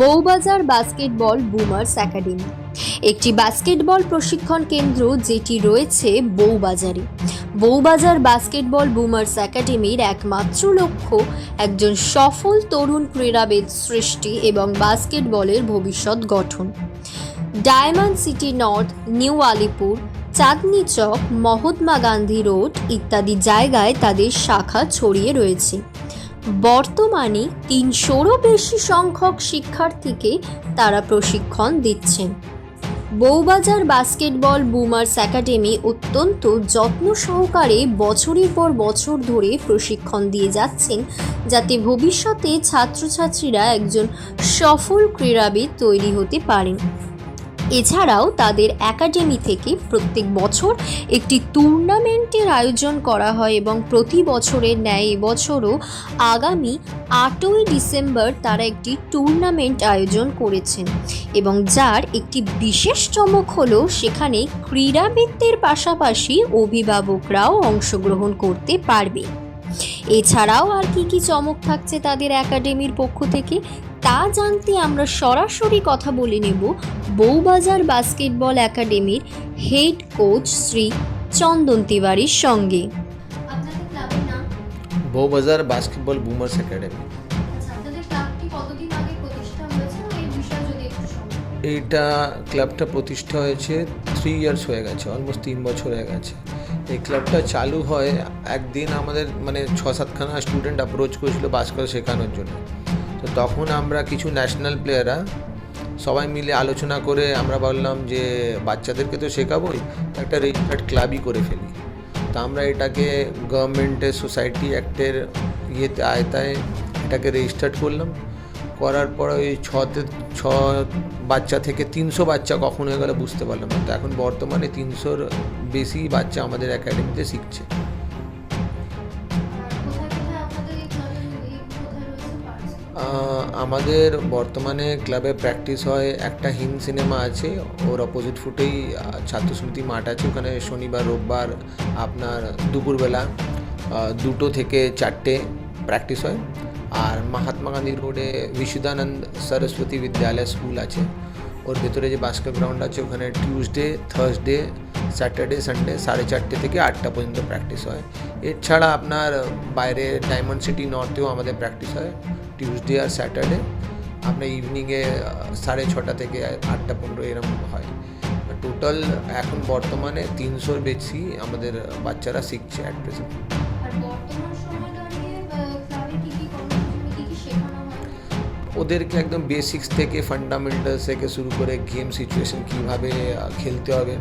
Bowbazar basketball boomers academy. একটি basketball প্রশিক্ষণ কেন্দ্র যেটি রয়েছে বউবাজারে। বউবাজার বাস্কেটবল বুমার্স একাডেমির একমাত্র লক্ষ্য একজন সফল তরুণ ক্রীড়াবিদ সৃষ্টি এবং বাস্কেটবলের ভবিষ্যৎ গঠন। Diamond City North, New Alipore, Chandni Chowk, Mahatma Gandhi road ইত্যাদি জায়গায় তাদের শাখা ছড়িয়ে রয়েছে। বর্তমানে তিনশোরও বেশি সংখ্যক শিক্ষার্থীকে তারা প্রশিক্ষণ দিচ্ছেন। বউবাজার বাস্কেটবল বুমার্স একাডেমি অত্যন্ত যত্ন সহকারে বছরের পর বছর ধরে প্রশিক্ষণ দিয়ে যাচ্ছেন, যাতে ভবিষ্যতে ছাত্রছাত্রীরা একজন সফল ক্রীড়াবিদ তৈরি হতে পারেন। এছাড়াও তাদের একাডেমি থেকে প্রত্যেক বছর একটি টুর্নামেন্টের আয়োজন করা হয় এবং প্রতি বছরের ন্যায় এবছরও আগামী আটই ডিসেম্বর তারা একটি টুর্নামেন্ট আয়োজন করেছেন এবং যার একটি বিশেষ চমক হলো সেখানে ক্রীড়াবিদদের পাশাপাশি অভিভাবকরাও অংশগ্রহণ করতে পারবে। এছাড়াও আর কি কি চমক থাকছে তাদের একাডেমির পক্ষ থেকে তা জানতে আমরা সরাসরি কথা বলে নেব বউবাজার বাস্কেটবল একাডেমির হেড কোচ শ্রী চন্দন তিওয়ারির সঙ্গে। Bowbazar basketball boomers academy. আচ্ছা আপনাদের ক্লাবটি কতদিন আগে প্রতিষ্ঠা হয়েছে? এই বিষয়ে যদি একটু এইটা ক্লাবটা প্রতিষ্ঠা হয়েছে থ্রি ইয়ার্স হয়ে গেছে অলমোস্ট তিন বছর হয়ে গেছে। এই ক্লাবটা চালু হয় একদিন আমাদের মানে ছ সাতখানা স্টুডেন্ট অ্যাপ্রোচ করেছিল বাস্কেট শেখানোর জন্য। তো তখন আমরা কিছু ন্যাশনাল প্লেয়াররা সবাই মিলে আলোচনা করে আমরা বললাম যে বাচ্চাদেরকে তো শেখাবোই, একটা রেজিস্টার্ড ক্লাবই করে ফেলি। তো আমরা এটাকে গভর্নমেন্টের সোসাইটি অ্যাক্টের ইয়েতে, আয়তায় এটাকে রেজিস্টার্ড করলাম। করার পর ওই ছতে, ছ বাচ্চা থেকে তিনশো বাচ্চা কখন হয়ে গেলে বুঝতে পারলাম না। তো এখন বর্তমানে তিনশোর বেশি বাচ্চা আমাদের একাডেমিতে শিখছে। আমাদের বর্তমানে ক্লাবে প্র্যাকটিস হয়, একটা হিন সিনেমা আছে, ওর অপোজিট ফুটেই ছাত্র সমিতি মাঠ আছে, ওখানে শনিবার, রোববার, আপনার দুপুরবেলা দুটো থেকে চারটে প্র্যাকটিস হয়। আর মহাত্মা গান্ধী রোডে বিশুদ্ধানন্দ সরস্বতী বিদ্যালয় স্কুল আছে। ওর ভেতরে যে বাস্কেট গ্রাউন্ড আছে, ওখানে টিউসডে থার্সডে স্যাটারডে সানডে সাড়ে চারটে থেকে আটটা পর্যন্ত প্র্যাকটিস হয়। এছাড়া আপনার বাইরে ডায়মন্ড সিটি নর্থেও আমাদের প্র্যাকটিস হয় টিউসডে আর স্যাটারডে আপনার ইভিনিংয়ে সাড়ে ছটা থেকে আটটা পনেরো এরকম হয়। টোটাল এখন বর্তমানে তিনশোর বেশি আমাদের বাচ্চারা শিখছে অ্যাট প্রেজেন্ট ওদেরকে একদম বেসিক্স থেকে ফান্ডামেন্টালস থেকে শুরু করে গেম সিচুয়েশন কীভাবে খেলতে হবে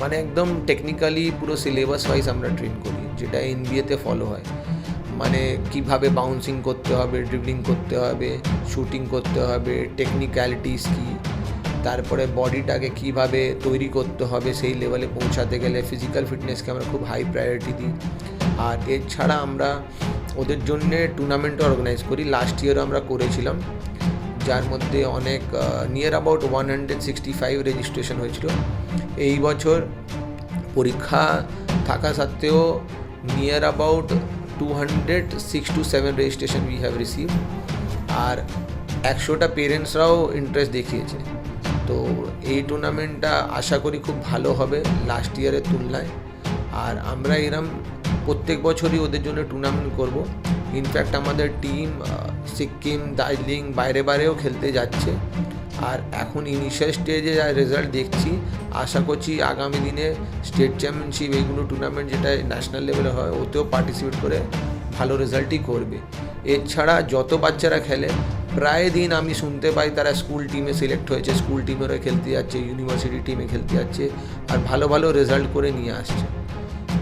মানে একদম টেকনিক্যালি পুরো সিলেবাস ওয়াইজ আমরা ট্রেন করি, যেটা এনবিএতে ফলো হয়। মানে কীভাবে বাউন্সিং করতে হবে ড্রিবলিং করতে হবে শুটিং করতে হবে টেকনিক্যালিটিস কী, তারপরে বডিটাকে কীভাবে তৈরি করতে হবে, সেই লেভেলে পৌঁছাতে গেলে ফিজিক্যাল ফিটনেসকে আমরা খুব হাই প্রায়োরিটি দিই। আর এছাড়া আমরা ওদের জন্যে টুর্নামেন্ট অর্গানাইজ করি। লাস্ট ইয়ারও আমরা করেছিলাম। যার মধ্যে অনেক near about one hundred sixty five registration হয়েছিল। এই বছর পরীক্ষা থাকা সত্ত্বেও near about two hundred six to seven registration we have receive আর একশোটা পেরেন্টসরাও ইন্টারেস্ট দেখিয়েছে। তো এই টুর্নামেন্টটা আশা করি খুব ভালো হবে লাস্ট ইয়ারের তুলনায়। আর আমরা এরম প্রত্যেক বছরই ওদের জন্য টুর্নামেন্ট করব। ইনফ্যাক্ট আমাদের টিম সিকিম, দার্জিলিং, বাইরে বাইরেও খেলতে যাচ্ছে। আর এখন ইনিশিয়াল স্টেজে যা রেজাল্ট দেখছি, আশা করছি আগামী দিনে স্টেট চ্যাম্পিয়নশিপ এইগুলো টুর্নামেন্ট যেটা ন্যাশনাল লেভেলে হয়, ওতেও পার্টিসিপেট করে ভালো রেজাল্টই করবে। এছাড়া যত বাচ্চারা খেলে, প্রায় দিন আমি শুনতে পাই তারা স্কুল টিমে সিলেক্ট হয়েছে স্কুল টিমেরও খেলতে যাচ্ছে ইউনিভার্সিটি টিমে খেলতে যাচ্ছে, আর ভালো ভালো রেজাল্ট করে নিয়ে আসছে।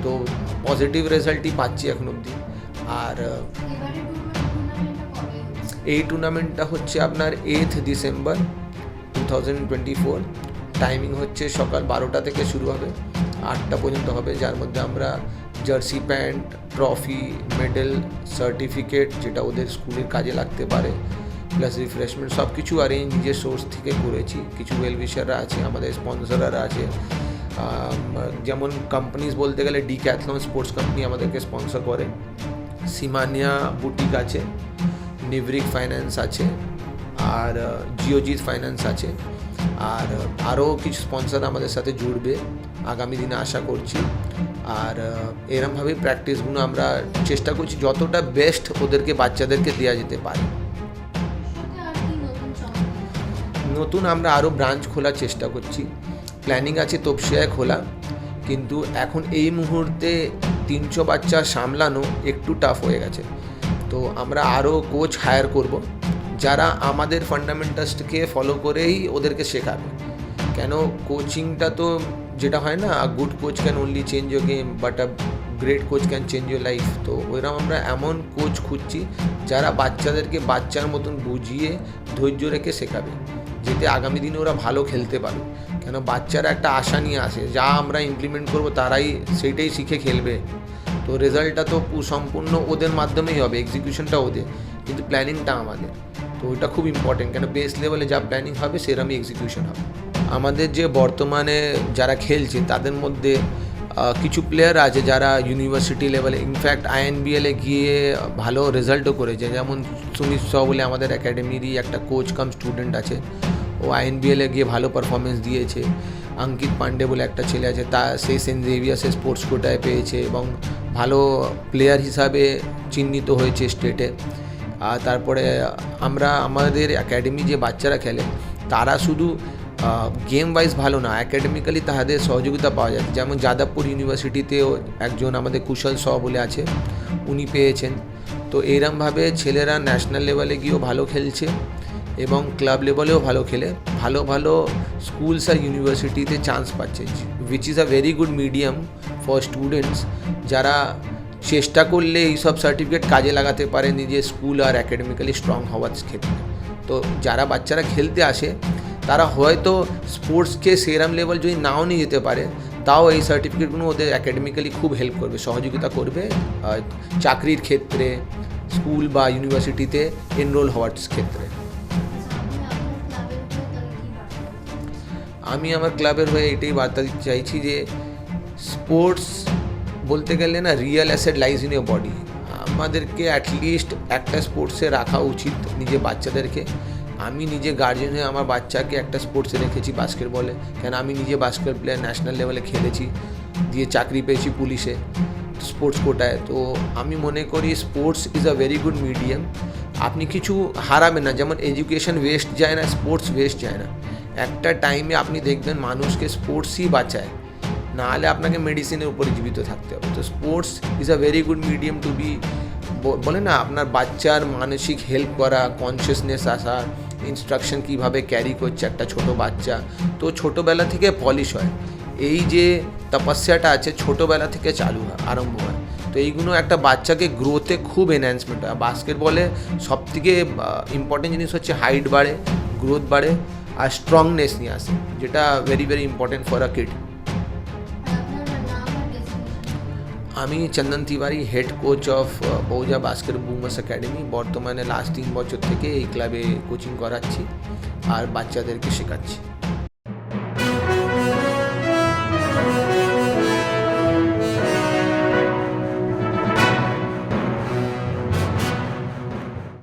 তো পজিটিভ রেজাল্টই পাচ্ছি এখন অবধি। আর এই টুর্নামেন্টটা হচ্ছে আপনার eighth December two thousand twenty four timing হচ্ছে সকাল বারোটা থেকে শুরু হবে আটটা পর্যন্ত হবে। যার মধ্যে আমরা jersey pant trophy medal certificate যেটা ওদের স্কুলের কাজে লাগতে পারে প্লাস রিফ্রেশমেন্ট সব কিছু অ্যারেঞ্জ নিজের সোর্স থেকে করেছি। কিছু ওয়েলভিশাররা আছে আমাদের স্পন্সরাররা আছে। যেমন কোম্পানিজ বলতে গেলে ডি ক্যাথলন স্পোর্টস কোম্পানি আমাদেরকে স্পন্সর করে। সিমানিয়া বুটিক আছে নিভরিক ফাইন্যান্স আছে আর জিওজিৎ ফাইন্যান্স আছে। আর আরও কিছু স্পন্সর আমাদের সাথে জুড়বে আগামী দিনে আশা করছি। আর এরমভাবেই প্র্যাকটিসগুলো আমরা চেষ্টা করছি যতটা বেস্ট ওদেরকে বাচ্চাদেরকে দেওয়া যেতে পারে। নতুন আমরা আরও ব্রাঞ্চ খোলার চেষ্টা করছি। প্ল্যানিং আছে তপসিয়ায় খোলা। কিন্তু এখন এই মুহূর্তে তিনশো বাচ্চা সামলানো একটু টাফ হয়ে গেছে। তো আমরা আরও কোচ হায়ার করব, যারা আমাদের ফান্ডামেন্টালসকে ফলো করেই ওদেরকে শেখাবে। কেন কোচিংটা তো যেটা হয় না good coach can only change your game but a great coach can change your life তো ওইরকম আমরা এমন কোচ খুঁজছি, যারা বাচ্চাদেরকে বাচ্চার মতন বুঝিয়ে ধৈর্য রেখে শেখাবে, যাতে আগামী দিনে ওরা ভালো খেলতে পারে কেন বাচ্চারা একটা আশা নিয়ে আসে, যা আমরা ইমপ্লিমেন্ট করব তারাই সেইটাই শিখে খেলবে। তো রেজাল্টটা তো সম্পূর্ণ ওদের মাধ্যমেই হবে এক্সিকিউশনটা ওদের, কিন্তু প্ল্যানিংটা আমাদের। তো ওইটা খুব ইম্পর্টেন্ট কেন বেস লেভেলে যা প্ল্যানিং হবে সেরকমই এক্সিকিউশন হবে। আমাদের যে বর্তমানে যারা খেলছে, তাদের মধ্যে কিছু প্লেয়ার আছে যারা ইউনিভার্সিটি লেভেলে ইনফ্যাক্ট আইএনবিএলে গিয়ে ভালো রেজাল্টও করেছে। যেমন সুমিত শ বলে আমাদের একাডেমিরই একটা কোচ কাম স্টুডেন্ট আছে। ও আইএনবিএলে গিয়ে ভালো পারফরমেন্স দিয়েছে। অঙ্কিত পান্ডে বলে একটা ছেলে আছে, তা সেই সেন্ট জেভিয়ার্সে স্পোর্টস কোটায় পেয়েছে এবং ভালো প্লেয়ার হিসাবে চিহ্নিত হয়েছে স্টেটে আর তারপরে আমরা, আমাদের একাডেমি যে বাচ্চারা খেলে, তারা শুধু গেম ওয়াইজ ভালো না একাডেমিক্যালি তাদের সহযোগিতা পাওয়া যায়। যেমন যাদবপুর ইউনিভার্সিটিতেও একজন আমাদের কুশল শ বলে আছে, উনি পেয়েছেন। তো এইরমভাবে ছেলেরা ন্যাশনাল লেভেলে গিয়েও ভালো খেলছে। এবং ক্লাব লেভেলেও ভালো খেলে। ভালো ভালো স্কুলস আর ইউনিভার্সিটিতে চান্স পাচ্ছে which is a very good medium for students যারা চেষ্টা করলে এইসব সার্টিফিকেট কাজে লাগাতে পারে নিজের স্কুল আর একাডেমিক্যালি স্ট্রং হওয়ার ক্ষেত্রে। তো যারা বাচ্চারা খেলতে আসে, তারা হয়তো স্পোর্টসকে সেরাম লেভেল যদি নাও নিয়ে যেতে পারে, তাও এই সার্টিফিকেটগুলো ওদের একাডেমিক্যালি খুব হেল্প করবে, সহযোগিতা করবে চাকরির ক্ষেত্রে স্কুল বা ইউনিভার্সিটিতে এনরোল হওয়ার ক্ষেত্রে। আমি আমার ক্লাবের হয়ে এটাই বার্তা দিতে চাইছি যে স্পোর্টস বলতে গেলে না real asset lies in a body আমাদেরকে অ্যাটলিস্ট একটা স্পোর্টসে রাখা উচিত নিজের বাচ্চাদেরকে। আমি নিজে গার্জেন হয়ে আমার বাচ্চাকে একটা স্পোর্টসে রেখেছি বাস্কেটবলে কেন আমি নিজে বাস্কেট প্লেয়ার ন্যাশনাল লেভেলে খেলেছি, দিয়ে চাকরি পেয়েছি পুলিশে স্পোর্টস কোটায় তো আমি মনে করি sports is a very good medium আপনি কিছু হারাবেন না, যেমন এডুকেশন ওয়েস্ট যায় না স্পোর্টস ওয়েস্ট যায় না। একটা টাইমে আপনি দেখবেন মানুষকে স্পোর্টসই বাঁচায়। নাহলে আপনাকে মেডিসিনের উপরে জীবিত থাকতে হবে। তো sports is a very good medium to be, বলে না, আপনার বাচ্চার মানসিক হেল্প করা কনসিয়াসনেস আসা ইনস্ট্রাকশন কীভাবে ক্যারি করছে একটা ছোট বাচ্চা, তো ছোটোবেলা থেকে পলিশ হয়। এই যে তপস্যাটা আছে, ছোটোবেলা থেকে চালু হয়, আরম্ভ হয়। তো এইগুলো একটা বাচ্চাকে গ্রোথে খুব এনহ্যান্সমেন্ট হয়। বাস্কেটবলে সবথেকে ইম্পর্টেন্ট জিনিস হচ্ছে হাইট বাড়ে গ্রোথ বাড়ে। আর স্ট্রংনেস নিয়ে আসে যেটা very very important for a kid আমি Chandan Tiwari head coach of বৌজা basket boomers academy বর্তমানে লাস্ট তিন বছর থেকে এই ক্লাবে কোচিং করাচ্ছি, আর বাচ্চাদেরকে শেখাচ্ছি।